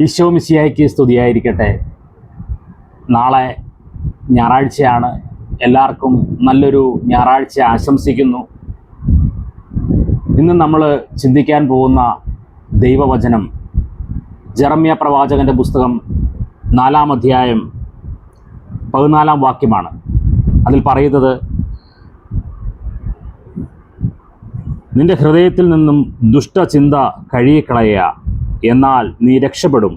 ഈശോ മിസിയായിക്ക് സ്തുതിയായിരിക്കട്ടെ. നാളെ ഞായറാഴ്ചയാണ്. എല്ലാവർക്കും നല്ലൊരു ഞായറാഴ്ച ആശംസിക്കുന്നു. ഇന്ന് നമ്മൾ ചിന്തിക്കാൻ പോകുന്ന ദൈവവചനം ജെറമ്യ പ്രവാചകന്റെ പുസ്തകം നാലാം അധ്യായം പതിനാലാം വാക്യമാണ്. അതിൽ പറയുന്നത് നിന്റെ ഹൃദയത്തിൽ നിന്നും ദുഷ്ടചിന്ത കഴുകിക്കളയുക. എന്നാൽ നീ രക്ഷപ്പെടും.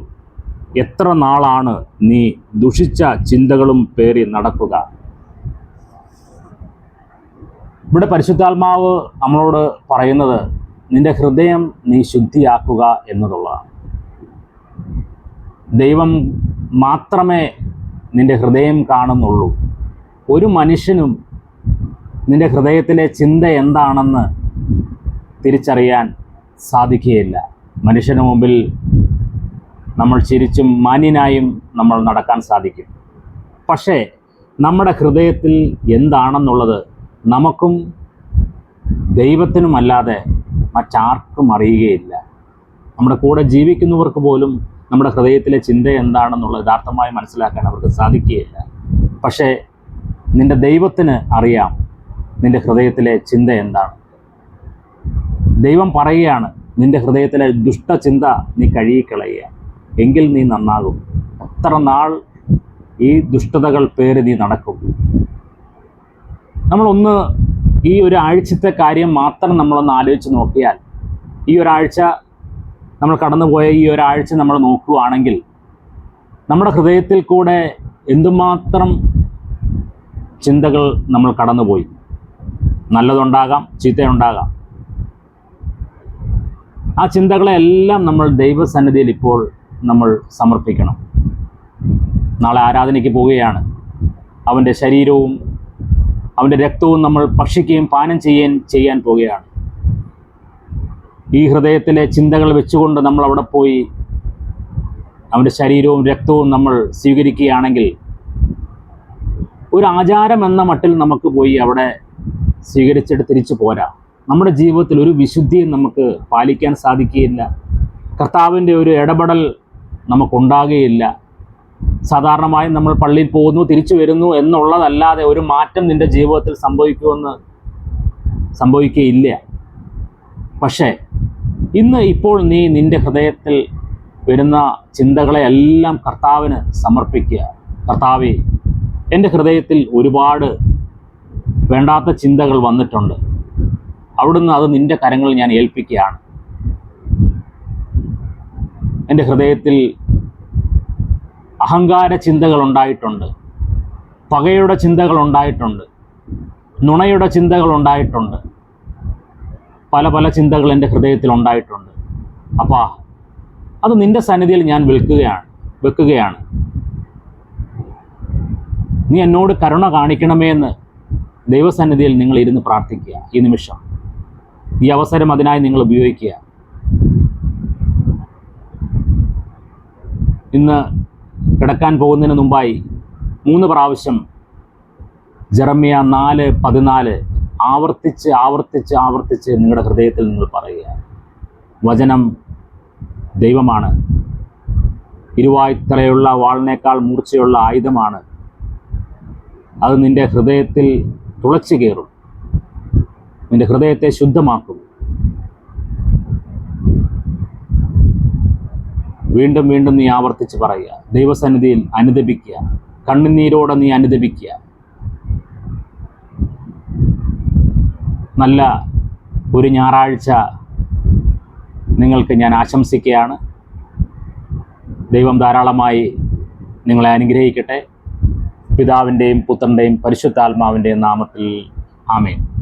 എത്ര നാളാണ് നീ ദുഷിച്ച ചിന്തകളും പേറി നടക്കുക? ഇവിടെ പരിശുദ്ധാത്മാവ് നമ്മളോട് പറയുന്നത് നിന്റെ ഹൃദയം നീ ശുദ്ധിയാക്കുക എന്നതുള്ളതാണ് ദൈവം മാത്രമേ നിന്റെ ഹൃദയം കാണുന്നുള്ളൂ. ഒരു മനുഷ്യനും നിന്റെ ഹൃദയത്തിലെ ചിന്ത എന്താണെന്ന് തിരിച്ചറിയാൻ സാധിക്കുകയില്ല. മനുഷ്യന് മുമ്പിൽ നമ്മൾ ചിരിച്ചും മാന്യനായും നമ്മൾ നടക്കാൻ സാധിക്കും. പക്ഷേ നമ്മുടെ ഹൃദയത്തിൽ എന്താണെന്നുള്ളത് നമുക്കും ദൈവത്തിനുമല്ലാതെ മറ്റാർക്കും അറിയുകയില്ല. നമ്മുടെ കൂടെ ജീവിക്കുന്നവർക്ക് പോലും നമ്മുടെ ഹൃദയത്തിലെ ചിന്ത എന്താണെന്നുള്ളത് യഥാർത്ഥമായി മനസ്സിലാക്കാൻ അവർക്ക് സാധിക്കുകയില്ല. പക്ഷേ നിന്റെ ദൈവത്തിന് അറിയാം നിന്റെ ഹൃദയത്തിലെ ചിന്ത എന്താണ്. ദൈവം പറയുകയാണ് നിന്റെ ഹൃദയത്തിലെ ദുഷ്ടചിന്ത നീ കഴുകിക്കളയുക. എങ്കിൽ നീ നന്നാകും. അത്ര നാൾ ഈ ദുഷ്ടതകൾ പേര് നീ നടക്കും. നമ്മളൊന്ന് ഈ ഒരാഴ്ചത്തെ കാര്യം മാത്രം നമ്മളൊന്ന് ആലോചിച്ച് നോക്കിയാൽ ഈ ഒരാഴ്ച നമ്മൾ കടന്നുപോയ ഈ ഒരാഴ്ച നമ്മൾ നോക്കുകയാണെങ്കിൽ നമ്മുടെ ഹൃദയത്തിൽ കൂടെ എന്തുമാത്രം ചിന്തകൾ നമ്മൾ കടന്നുപോയി. നല്ലതുണ്ടാകാം ചീത്തയുണ്ടാകാം. ആ ചിന്തകളെല്ലാം നമ്മൾ ദൈവസന്നിധിയിൽ ഇപ്പോൾ നമ്മൾ സമർപ്പിക്കണം. നാളെ ആരാധനയ്ക്ക് പോവുകയാണ്. അവന്റെ ശരീരവും അവന്റെ രക്തവും നമ്മൾ ഭക്ഷിക്കുകയും പാനം ചെയ്യാൻ ചെയ്യാൻ പോവുകയാണ്. ഈ ഹൃദയത്തിലെ ചിന്തകൾ വെച്ചുകൊണ്ട് നമ്മൾ അവിടെ പോയി അവന്റെ ശരീരവും രക്തവും നമ്മൾ സ്വീകരിക്കുകയാണെങ്കിൽ ഒരു ആചാരം എന്ന മട്ടിൽ നമുക്ക് പോയി അവിടെ സ്വീകരിച്ചിട്ട് തിരിച്ചു പോരാ. നമ്മുടെ ജീവിതത്തിൽ ഒരു വിശുദ്ധിയും നമുക്ക് പാലിക്കാൻ സാധിക്കുകയില്ല. കർത്താവിന്റെ ഒരു ഇടപെടൽ നമുക്കുണ്ടാകുകയില്ല. സാധാരണമായി നമ്മൾ പള്ളിയിൽ പോകുന്നു തിരിച്ചു വരുന്നു എന്നുള്ളതല്ലാതെ ഒരു മാറ്റം നിന്റെ ജീവിതത്തിൽ സംഭവിക്കുമെന്ന് സംഭവിക്കുകയില്ല. പക്ഷേ ഇന്ന് ഇപ്പോൾ നീ നിന്റെ ഹൃദയത്തിൽ വരുന്ന ചിന്തകളെയെല്ലാം കർത്താവിന് സമർപ്പിക്കുക. കർത്താവെ എന്റെ ഹൃദയത്തിൽ ഒരുപാട് വേണ്ടാത്ത ചിന്തകൾ വന്നിട്ടുണ്ട്. അവിടുന്ന് അത് നിന്റെ കരങ്ങളിൽ ഞാൻ ഏൽപ്പിക്കുകയാണ്. എന്റെ ഹൃദയത്തിൽ അഹങ്കാര ചിന്തകൾ ഉണ്ടായിട്ടുണ്ട്. പകയുടെ ചിന്തകൾ ഉണ്ടായിട്ടുണ്ട്. നുണയുടെ ചിന്തകൾ ഉണ്ടായിട്ടുണ്ട്. പല പല ചിന്തകൾ എന്റെ ഹൃദയത്തിൽ ഉണ്ടായിട്ടുണ്ട്. അപ്പാ അത് നിന്റെ സന്നിധിയിൽ ഞാൻ വിൽക്കുകയാണ് വെക്കുകയാണ്. നീ എന്നോട് കരുണ കാണിക്കണമേ എന്ന് ദൈവസന്നിധിയിൽ നിങ്ങൾ ഇരുന്ന് പ്രാർത്ഥിക്കുക. ഈ നിമിഷം ഈ അവസരം അതിനായി നിങ്ങൾ ഉപയോഗിക്കുക. ഇന്ന് കിടക്കാൻ പോകുന്നതിന് മുമ്പായി മൂന്ന് പ്രാവശ്യം ജറമ്യ നാല് പതിനാല് ആവർത്തിച്ച് ആവർത്തിച്ച് ആവർത്തിച്ച് നിങ്ങളുടെ ഹൃദയത്തിൽ നിങ്ങൾ പറയുക. വചനം ദൈവമാണ്. ഇരുവായ്ത്തലയുള്ള വാളിനേക്കാൾ മൂർച്ചയുള്ള ആയുധമാണ്. അത് നിന്റെ ഹൃദയത്തിൽ തുളച്ചു കയറും. നിന്റെ ഹൃദയത്തെ ശുദ്ധമാക്കും. വീണ്ടും വീണ്ടും നീ ആവർത്തിച്ച് പറയുക. ദൈവസന്നിധിയിൽ അനുദപിക്കുക. കണ്ണുനീരോടെ നീ അനുദപിക്കുക. നല്ല ഒരു ഞായറാഴ്ച നിങ്ങൾക്ക് ഞാൻ ആശംസിക്കുകയാണ്. ദൈവം ധാരാളമായി നിങ്ങളെ അനുഗ്രഹിക്കട്ടെ. പിതാവിന്റെയും പുത്രന്റെയും പരിശുദ്ധാത്മാവിന്റെയും നാമത്തിൽ ആമേൻ.